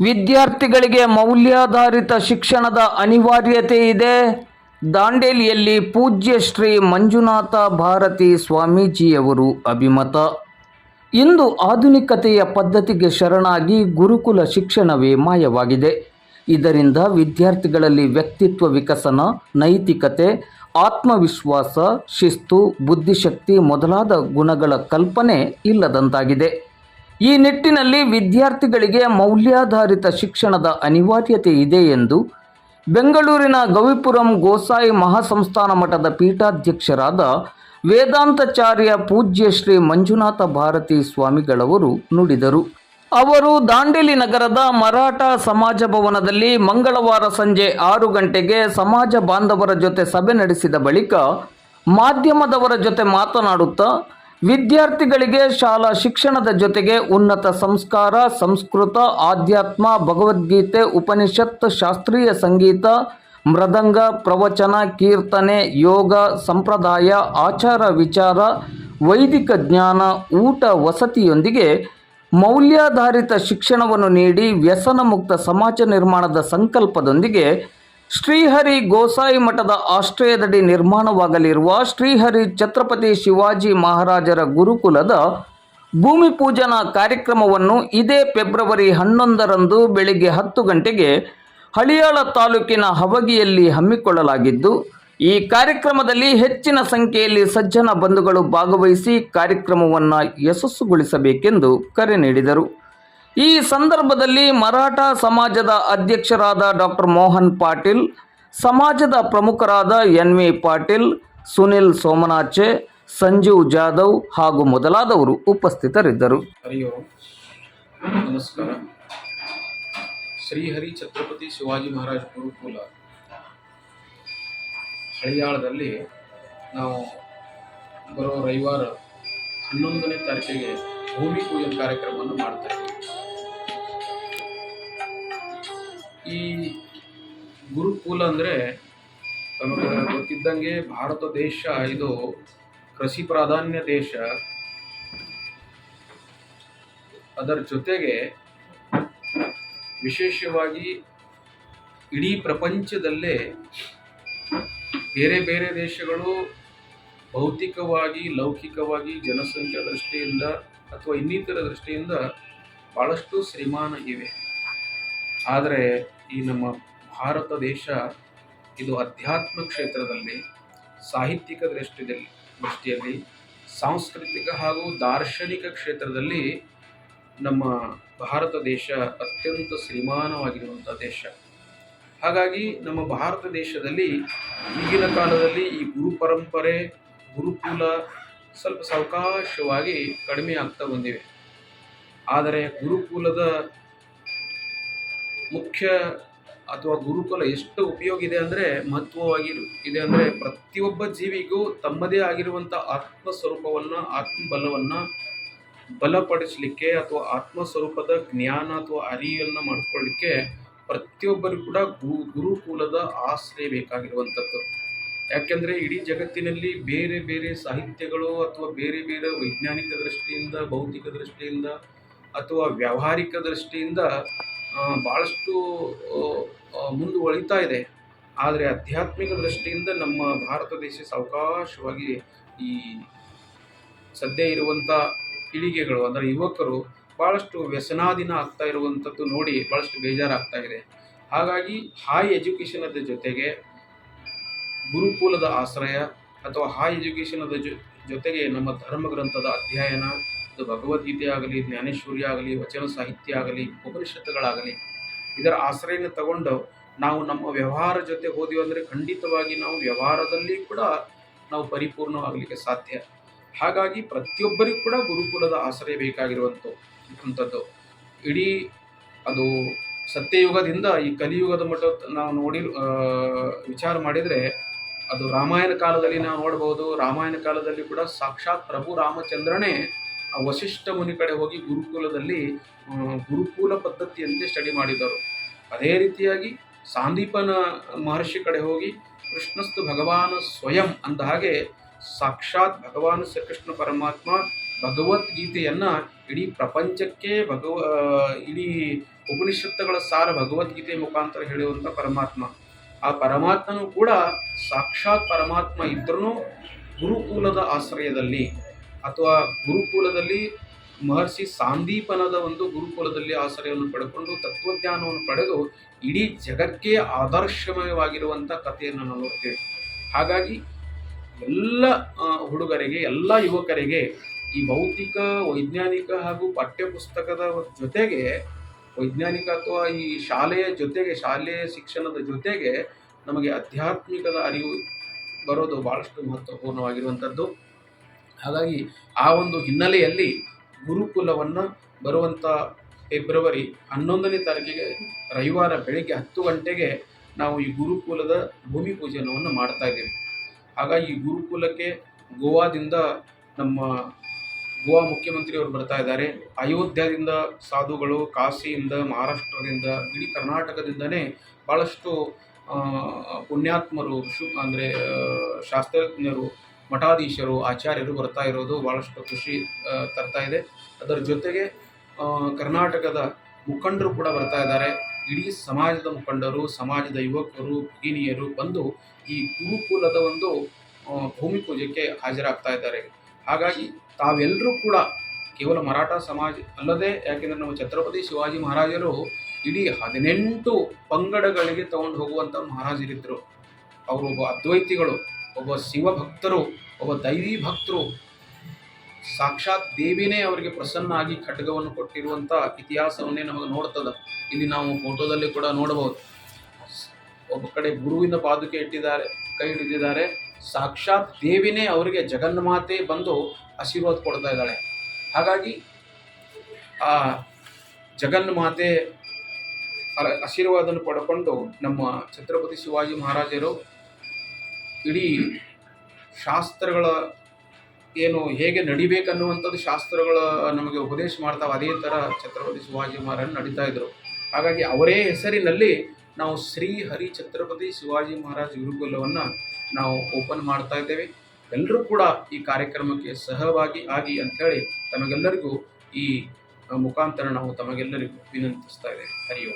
ವಿದ್ಯಾರ್ಥಿಗಳಿಗೆ ಮೌಲ್ಯಾಧಾರಿತ ಶಿಕ್ಷಣದ ಅನಿವಾರ್ಯತೆ ಇದೆ. ದಾಂಡೇಲಿಯಲ್ಲಿ ಪೂಜ್ಯ ಶ್ರೀ ಮಂಜುನಾಥ ಭಾರತಿ ಸ್ವಾಮೀಜಿಯವರು ಅಭಿಮತ. ಇಂದು ಆಧುನಿಕತೆಯ ಪದ್ಧತಿಗೆ ಶರಣಾಗಿ ಗುರುಕುಲ ಶಿಕ್ಷಣವೇ ಮಾಯವಾಗಿದೆ. ಇದರಿಂದ ವಿದ್ಯಾರ್ಥಿಗಳಲ್ಲಿ ವ್ಯಕ್ತಿತ್ವ ವಿಕಸನ, ನೈತಿಕತೆ, ಆತ್ಮವಿಶ್ವಾಸ, ಶಿಸ್ತು, ಬುದ್ಧಿಶಕ್ತಿ ಮೊದಲಾದ ಗುಣಗಳ ಕಲ್ಪನೆ ಇಲ್ಲದಂತಾಗಿದೆ. ಈ ನಿಟ್ಟಿನಲ್ಲಿ ವಿದ್ಯಾರ್ಥಿಗಳಿಗೆ ಮೌಲ್ಯಾಧಾರಿತ ಶಿಕ್ಷಣದ ಅನಿವಾರ್ಯತೆ ಇದೆ ಎಂದು ಬೆಂಗಳೂರಿನ ಗವಿಪುರಂ ಗೋಸಾಯಿ ಮಹಾಸಂಸ್ಥಾನ ಮಠದ ಪೀಠಾಧ್ಯಕ್ಷರಾದ ವೇದಾಂತಾಚಾರ್ಯ ಪೂಜ್ಯ ಶ್ರೀ ಮಂಜುನಾಥ ಭಾರತಿ ಸ್ವಾಮಿಗಳವರು ನುಡಿದರು. ಅವರು ದಾಂಡೇಲಿ ನಗರದ ಮರಾಠ ಸಮಾಜ ಭವನದಲ್ಲಿ ಮಂಗಳವಾರ ಸಂಜೆ ಆರು ಗಂಟೆಗೆ ಸಮಾಜ ಬಾಂಧವರ ಜೊತೆ ಸಭೆ ನಡೆಸಿದ ಬಳಿಕ ಮಾಧ್ಯಮದವರ ಜೊತೆ ಮಾತನಾಡುತ್ತಾ ವಿದ್ಯಾರ್ಥಿಗಳಿಗೆ ಶಾಲಾ ಶಿಕ್ಷಣದ ಜೊತೆಗೆ ಉನ್ನತ ಸಂಸ್ಕಾರ, ಸಂಸ್ಕೃತ, ಆಧ್ಯಾತ್ಮ, ಭಗವದ್ಗೀತೆ, ಉಪನಿಷತ್, ಶಾಸ್ತ್ರೀಯ ಸಂಗೀತ, ಮೃದಂಗ, ಪ್ರವಚನ, ಕೀರ್ತನೆ, ಯೋಗ, ಸಂಪ್ರದಾಯ, ಆಚಾರ ವಿಚಾರ, ವೈದಿಕ ಜ್ಞಾನ, ಊಟ ವಸತಿಯೊಂದಿಗೆ ಮೌಲ್ಯಾಧಾರಿತ ಶಿಕ್ಷಣವನ್ನು ನೀಡಿ ವ್ಯಸನ ಮುಕ್ತ ಸಮಾಜ ನಿರ್ಮಾಣದ ಸಂಕಲ್ಪದೊಂದಿಗೆ ಶ್ರೀಹರಿ ಗೋಸಾಯಿ ಮಠದ ಆಶ್ರಯದಡಿ ನಿರ್ಮಾಣವಾಗಲಿರುವ ಶ್ರೀಹರಿ ಛತ್ರಪತಿ ಶಿವಾಜಿ ಮಹಾರಾಜರ ಗುರುಕುಲದ ಭೂಮಿ ಪೂಜನಾ ಕಾರ್ಯಕ್ರಮವನ್ನು ಇದೇ ಫೆಬ್ರವರಿ ಹನ್ನೊಂದರಂದು ಬೆಳಿಗ್ಗೆ ಹತ್ತು ಗಂಟೆಗೆ ಹಳಿಯಾಳ ತಾಲೂಕಿನ ಹವಗಿಯಲ್ಲಿ ಹಮ್ಮಿಕೊಳ್ಳಲಾಗಿದ್ದು, ಈ ಕಾರ್ಯಕ್ರಮದಲ್ಲಿ ಹೆಚ್ಚಿನ ಸಂಖ್ಯೆಯಲ್ಲಿ ಸಜ್ಜನ ಬಂಧುಗಳು ಭಾಗವಹಿಸಿ ಕಾರ್ಯಕ್ರಮವನ್ನು ಯಶಸ್ಸುಗೊಳಿಸಬೇಕೆಂದು ಕರೆ ನೀಡಿದರು. ಈ ಸಂದರ್ಭದಲ್ಲಿ ಮರಾಠ ಸಮಾಜದ ಅಧ್ಯಕ್ಷರಾದ ಡಾಕ್ಟರ್ ಮೋಹನ್ ಪಾಟೀಲ್, ಸಮಾಜದ ಪ್ರಮುಖರಾದ ಎನ್ ವಿ ಪಾಟೀಲ್, ಸುನಿಲ್ ಸೋಮನಾಚೆ ಸಂಜೀವ್ ಜಾಧವ್ ಹಾಗೂ ಮೊದಲಾದವರು ಉಪಸ್ಥಿತರಿದ್ದರು. ನಮಸ್ಕಾರ. ಶ್ರೀಹರಿ ಛತ್ರಪತಿ ಶಿವಾಜಿ ಮಹಾರಾಜ ಗುರುಕುಲ ಹಳಿಯಾಳದಲ್ಲಿ ನಾವು ಬರೋ ರವಿವಾರ ಹನ್ನೊಂದನೇ ತಾರೀಕಿಗೆ ಭೂಮಿ ಪೂಜನ ಕಾರ್ಯಕ್ರಮವನ್ನು ಮಾಡ್ತಾ ಇದ್ದೀವಿ. ಈ ಗುರುಕುಲ ಅಂದರೆ ನಮಗೆ ಗೊತ್ತಿದ್ದಂಗೆ ಭಾರತ ದೇಶ ಇದು ಕೃಷಿ ಪ್ರಾಧಾನ್ಯ ದೇಶ. ಅದರ ಜೊತೆಗೆ ವಿಶೇಷವಾಗಿ ಇಡೀ ಪ್ರಪಂಚದಲ್ಲೇ ಬೇರೆ ಬೇರೆ ದೇಶಗಳು ಭೌತಿಕವಾಗಿ, ಲೌಕಿಕವಾಗಿ ಜನಸಂಖ್ಯಾ ದೃಷ್ಟಿಯಿಂದ ಅಥವಾ ಇನ್ನಿತರ ದೃಷ್ಟಿಯಿಂದ ಭಾಳಷ್ಟು ಶ್ರೀಮಾನ ಇವೆ. ಆದರೆ ಈ ನಮ್ಮ ಭಾರತ ದೇಶ ಇದು ಅಧ್ಯಾತ್ಮ ಕ್ಷೇತ್ರದಲ್ಲಿ, ಸಾಹಿತ್ಯಿಕ ದೃಷ್ಟಿಯಲ್ಲಿ ದೃಷ್ಟಿಯಲ್ಲಿ, ಸಾಂಸ್ಕೃತಿಕ ಹಾಗೂ ದಾರ್ಶನಿಕ ಕ್ಷೇತ್ರದಲ್ಲಿ ನಮ್ಮ ಭಾರತ ದೇಶ ಅತ್ಯಂತ ಶ್ರೀಮಾನವಾಗಿರುವಂಥ ದೇಶ. ಹಾಗಾಗಿ ನಮ್ಮ ಭಾರತ ದೇಶದಲ್ಲಿ ಈಗಿನ ಕಾಲದಲ್ಲಿ ಈ ಗುರು ಪರಂಪರೆ, ಗುರುಕುಲ ಸ್ವಲ್ಪ ಸಾವಕಾಶವಾಗಿ ಕಡಿಮೆ ಆಗ್ತಾ ಬಂದಿವೆ. ಆದರೆ ಗುರುಕುಲದ ಮುಖ್ಯ ಅಥವಾ ಗುರುಕುಲ ಎಷ್ಟು ಉಪಯೋಗ ಇದೆ ಅಂದರೆ ಮಹತ್ವವಾಗಿ ಇದೆ ಅಂದರೆ ಪ್ರತಿಯೊಬ್ಬ ಜೀವಿಗೂ ತಮ್ಮದೇ ಆಗಿರುವಂಥ ಆತ್ಮ ಸ್ವರೂಪವನ್ನು ಆತ್ಮಬಲವನ್ನು ಬಲಪಡಿಸಲಿಕ್ಕೆ ಅಥವಾ ಆತ್ಮ ಸ್ವರೂಪದ ಜ್ಞಾನ ಅಥವಾ ಅರಿವನ್ನು ಮಾಡಿಕೊಳ್ಳಿಕ್ಕೆ ಪ್ರತಿಯೊಬ್ಬರಿಗೂ ಕೂಡ ಗುರು ಗುರುಕುಲದ ಆಶ್ರಯ ಬೇಕಾಗಿರುವಂಥದ್ದು ಯಾಕೆಂದರೆ ಇಡೀ ಜಗತ್ತಿನಲ್ಲಿ ಬೇರೆ ಬೇರೆ ಸಾಹಿತ್ಯಗಳು ಅಥವಾ ಬೇರೆ ಬೇರೆ ವೈಜ್ಞಾನಿಕ ದೃಷ್ಟಿಯಿಂದ, ಭೌತಿಕ ದೃಷ್ಟಿಯಿಂದ ಅಥವಾ ವ್ಯಾವಹಾರಿಕ ದೃಷ್ಟಿಯಿಂದ ಭಾಳಷ್ಟು ಮುಂದುವರಿತಾ ಇದೆ. ಆದರೆ ಆಧ್ಯಾತ್ಮಿಕ ದೃಷ್ಟಿಯಿಂದ ನಮ್ಮ ಭಾರತ ದೇಶ ಸಾವಕಾಶವಾಗಿ ಈ ಸದ್ಯ ಇರುವಂಥ ಪೀಳಿಗೆಗಳು, ಅಂದರೆ ಯುವಕರು ಭಾಳಷ್ಟು ವ್ಯಸನಾಧೀನ ಆಗ್ತಾ ಇರುವಂಥದ್ದು ನೋಡಿ ಭಾಳಷ್ಟು ಬೇಜಾರಾಗ್ತಾ ಇದೆ. ಹಾಗಾಗಿ ಹೈ ಎಜುಕೇಷನದ ಜೊತೆಗೆ ಗುರುಕುಲದ ಆಶ್ರಯ ಅಥವಾ ಹೈ ಎಜುಕೇಷನದ ಜೊತೆಗೆ ನಮ್ಮ ಧರ್ಮ ಗ್ರಂಥದ ಅಧ್ಯಯನ ಅದು ಭಗವದ್ಗೀತೆ ಆಗಲಿ, ಜ್ಞಾನೇಶ್ವರಿ ಆಗಲಿ, ವಚನ ಸಾಹಿತ್ಯ ಆಗಲಿ, ಉಪನಿಷತ್ತುಗಳಾಗಲಿ, ಇದರ ಆಶ್ರಯನ ತಗೊಂಡು ನಾವು ನಮ್ಮ ವ್ಯವಹಾರ ಜೊತೆ ಅಂದರೆ ಖಂಡಿತವಾಗಿ ನಾವು ವ್ಯವಹಾರದಲ್ಲಿ ಕೂಡ ನಾವು ಪರಿಪೂರ್ಣವಾಗಲಿಕ್ಕೆ ಸಾಧ್ಯ. ಹಾಗಾಗಿ ಪ್ರತಿಯೊಬ್ಬರಿಗೂ ಕೂಡ ಗುರುಕುಲದ ಆಶ್ರಯ ಬೇಕಾಗಿರುವಂಥ ಅಂಥದ್ದು. ಇಡೀ ಅದು ಸತ್ಯಯುಗದಿಂದ ಈ ಕಲಿಯುಗದ ಮಟ್ಟ ನಾವು ನೋಡಿ ವಿಚಾರ ಮಾಡಿದರೆ ಅದು ರಾಮಾಯಣ ಕಾಲದಲ್ಲಿ ನಾವು ನೋಡ್ಬೋದು, ರಾಮಾಯಣ ಕಾಲದಲ್ಲಿ ಕೂಡ ಸಾಕ್ಷಾತ್ ಪ್ರಭು ರಾಮಚಂದ್ರನೇ ವಶಿಷ್ಠ ಮುನಿ ಕಡೆ ಹೋಗಿ ಗುರುಕುಲದಲ್ಲಿ ಗುರುಕುಲ ಪದ್ಧತಿಯಂತೆ ಸ್ಟಡಿ ಮಾಡಿದರು ಅದೇ ರೀತಿಯಾಗಿ ಸಾಂದೀಪನ ಮಹರ್ಷಿ ಕಡೆ ಹೋಗಿ ಕೃಷ್ಣಸ್ತು ಭಗವಾನ ಸ್ವಯಂ ಅಂದ ಹಾಗೆ ಸಾಕ್ಷಾತ್ ಭಗವಾನ್ ಶ್ರೀಕೃಷ್ಣ ಪರಮಾತ್ಮ ಭಗವದ್ಗೀತೆಯನ್ನು ಇಡೀ ಪ್ರಪಂಚಕ್ಕೆ ಭಗವ ಇಡೀ ಉಪನಿಷತ್ತುಗಳ ಸಾರ ಭಗವದ್ಗೀತೆ ಮುಖಾಂತರ ಹೇಳುವಂಥ ಪರಮಾತ್ಮ. ಆ ಪರಮಾತ್ಮನು ಕೂಡ ಸಾಕ್ಷಾತ್ ಪರಮಾತ್ಮ ಇದ್ರೂ ಗುರುಕುಲದ ಆಶ್ರಯದಲ್ಲಿ. ಅಥವಾ ಗುರುಕುಲದಲ್ಲಿ ಮಹರ್ಷಿ ಸಾಂದೀಪನದ ಒಂದು ಗುರುಕುಲದಲ್ಲಿ ಆಶ್ರಯವನ್ನು ಪಡೆದುಕೊಂಡು ತತ್ವಜ್ಞಾನವನ್ನು ಪಡೆದು ಇಡೀ ಜಗಕ್ಕೆ ಆದರ್ಶಮಯವಾಗಿರುವಂಥ ಕಥೆಯನ್ನು ನಾವು ನೋಡ್ತೇವೆ. ಹಾಗಾಗಿ ಎಲ್ಲ ಹುಡುಗರಿಗೆ, ಎಲ್ಲ ಯುವಕರಿಗೆ ಈ ಭೌತಿಕ, ವೈಜ್ಞಾನಿಕ ಹಾಗೂ ಪಠ್ಯಪುಸ್ತಕದ ಜೊತೆಗೆ, ವೈಜ್ಞಾನಿಕ ಅಥವಾ ಈ ಶಾಲೆಯ ಜೊತೆಗೆ ಶಾಲೆಯ ಶಿಕ್ಷಣದ ಜೊತೆಗೆ ನಮಗೆ ಆಧ್ಯಾತ್ಮಿಕದ ಅರಿವು ಬರೋದು ಭಾಳಷ್ಟು ಮಹತ್ವಪೂರ್ಣವಾಗಿರುವಂಥದ್ದು ಹಾಗಾಗಿ ಆ ಒಂದು ಹಿನ್ನೆಲೆಯಲ್ಲಿ ಗುರುಕುಲವನ್ನು ಬರುವಂಥ ಫೆಬ್ರವರಿ ಹನ್ನೊಂದನೇ ತಾರೀಕಿಗೆ ರವಿವಾರ ಬೆಳಗ್ಗೆ ಹತ್ತು ಗಂಟೆಗೆ ನಾವು ಈ ಗುರುಕುಲದ ಭೂಮಿ ಪೂಜನವನ್ನು ಮಾಡ್ತಾ ಇದ್ದೀವಿ. ಹಾಗಾಗಿ ಗುರುಕುಲಕ್ಕೆ ಗೋವಾದಿಂದ ನಮ್ಮ ಗೋವಾ ಮುಖ್ಯಮಂತ್ರಿಯವರು ಬರ್ತಾ ಇದ್ದಾರೆ. ಅಯೋಧ್ಯದಿಂದ ಸಾಧುಗಳು, ಕಾಶಿಯಿಂದ, ಮಹಾರಾಷ್ಟ್ರದಿಂದ, ಇಡೀ ಕರ್ನಾಟಕದಿಂದನೇ ಭಾಳಷ್ಟು ಪುಣ್ಯಾತ್ಮರು, ಶು, ಅಂದರೆ ಶಾಸ್ತ್ರಜ್ಞರು ಮಠಾಧೀಶರು, ಆಚಾರ್ಯರು ಬರ್ತಾ ಇರೋದು ಭಾಳಷ್ಟು ಖುಷಿ ತರ್ತಾ ಇದೆ. ಅದರ ಜೊತೆಗೆ ಕರ್ನಾಟಕದ ಮುಖಂಡರು ಕೂಡ ಬರ್ತಾ ಇದ್ದಾರೆ. ಇಡೀ ಸಮಾಜದ ಮುಖಂಡರು, ಸಮಾಜದ ಯುವಕರು ಭಗಿನಿಯರು ಬಂದು ಈ ಗುರುಕುಲದ ಒಂದು ಭೂಮಿ ಪೂಜೆಗೆ ಹಾಜರಾಗ್ತಾ ಇದ್ದಾರೆ. ಹಾಗಾಗಿ ತಾವೆಲ್ಲರೂ ಕೂಡ ಕೇವಲ ಮರಾಠ ಸಮಾಜ ಅಲ್ಲದೆ, ಯಾಕೆಂದರೆ ನಮ್ಮ ಛತ್ರಪತಿ ಶಿವಾಜಿ ಮಹಾರಾಜರು ಇಡೀ ಹದಿನೆಂಟು ಪಂಗಡಗಳಿಗೆ ತಗೊಂಡು ಹೋಗುವಂಥ ಮಹಾರಾಜರಿದ್ದರು ಅವರು ಅದ್ವೈತಿಗಳು. ಒಬ್ಬ ಶಿವಭಕ್ತರು, ಒಬ್ಬ ದೈವಿ ಭಕ್ತರು ಸಾಕ್ಷಾತ್ ದೇವಿನೇ ಅವರಿಗೆ ಪ್ರಸನ್ನ ಆಗಿ ಖಡ್ಗವನ್ನು ಕೊಟ್ಟಿರುವಂಥ ಇತಿಹಾಸವನ್ನೇ ನಮಗೆ ನೋಡ್ತದ. ಇಲ್ಲಿ ನಾವು ಫೋಟೋದಲ್ಲಿ ಕೂಡ ನೋಡಬಹುದು. ಒಬ್ಬ ಕಡೆ ಗುರುವಿನ ಪಾದುಕೆ ಇಟ್ಟಿದ್ದಾರೆ, ಕೈ ಹಿಡಿದಿದ್ದಾರೆ. ಸಾಕ್ಷಾತ್ ದೇವಿನೇ ಅವರಿಗೆ ಜಗನ್ಮಾತೆ ಬಂದು ಆಶೀರ್ವಾದ ಕೊಡ್ತಾ ಇದ್ದಾಳೆ. ಹಾಗಾಗಿ ಆ ಜಗನ್ಮಾತೆ ಆಶೀರ್ವಾದವನ್ನು ಪಡ್ಕೊಂಡು ನಮ್ಮ ಛತ್ರಪತಿ ಶಿವಾಜಿ ಮಹಾರಾಜರು ಇಡೀ ಶಾಸ್ತ್ರಗಳ ಏನು ಹೇಗೆ ನಡಿಬೇಕನ್ನುವಂಥದ್ದು ಶಾಸ್ತ್ರಗಳ ನಮಗೆ ಉಪದೇಶ ಮಾಡ್ತಾವೆ. ಅದೇ ಥರ ಛತ್ರಪತಿ ಶಿವಾಜಿ ಮಹಾರಾಜ್ ನಡೀತಾ ಇದ್ರು ಹಾಗಾಗಿ ಅವರೇ ಹೆಸರಿನಲ್ಲಿ ನಾವು ಶ್ರೀ ಹರಿ ಛತ್ರಪತಿ ಶಿವಾಜಿ ಮಹಾರಾಜ್ ಗುರುಕುಲವನ್ನು ನಾವು ಓಪನ್ ಮಾಡ್ತಾ ಇದ್ದೇವೆ. ಎಲ್ಲರೂ ಕೂಡ ಈ ಕಾರ್ಯಕ್ರಮಕ್ಕೆ ಸಹಭಾಗಿ ಆಗಿ ಅಂಥೇಳಿ ತಮಗೆಲ್ಲರಿಗೂ ಈ ಮುಖಾಂತರ ನಾವು ತಮಗೆಲ್ಲರಿಗೂ ವಿನಂತಿಸ್ತಾ ಇದ್ದೇವೆ. ಹರಿ ಓಂ.